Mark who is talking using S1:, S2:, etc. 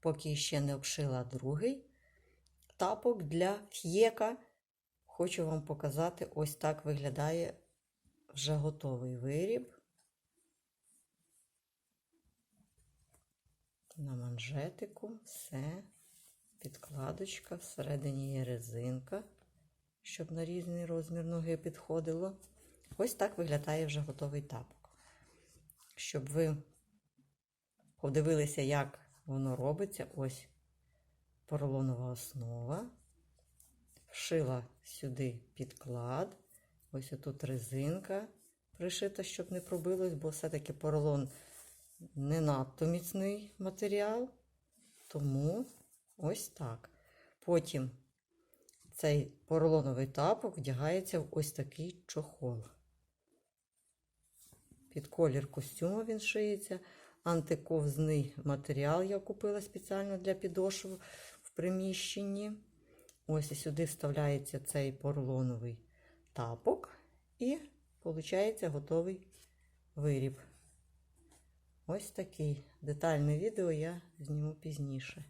S1: поки ще не обшила другий тапок для ф'єка. Хочу вам показати, ось так виглядає вже готовий виріб. На манжетику все, підкладочка, всередині є резинка, щоб на різний розмір ноги підходило. Ось так виглядає вже готовий тапок. Щоб ви подивилися, як воно робиться, ось поролонова основа. Вшила сюди підклад. Ось тут резинка пришита, щоб не пробилось, бо все-таки поролон не надто міцний матеріал. Тому ось так. Потім цей поролоновий тапок вдягається в ось такий чохол. Під колір костюму він шиється. Антиковзний матеріал я купила спеціально для підошв в приміщенні. Ось і сюди вставляється цей порлоновий тапок, і виходить готовий виріб. Ось такий детальне відео я зніму пізніше.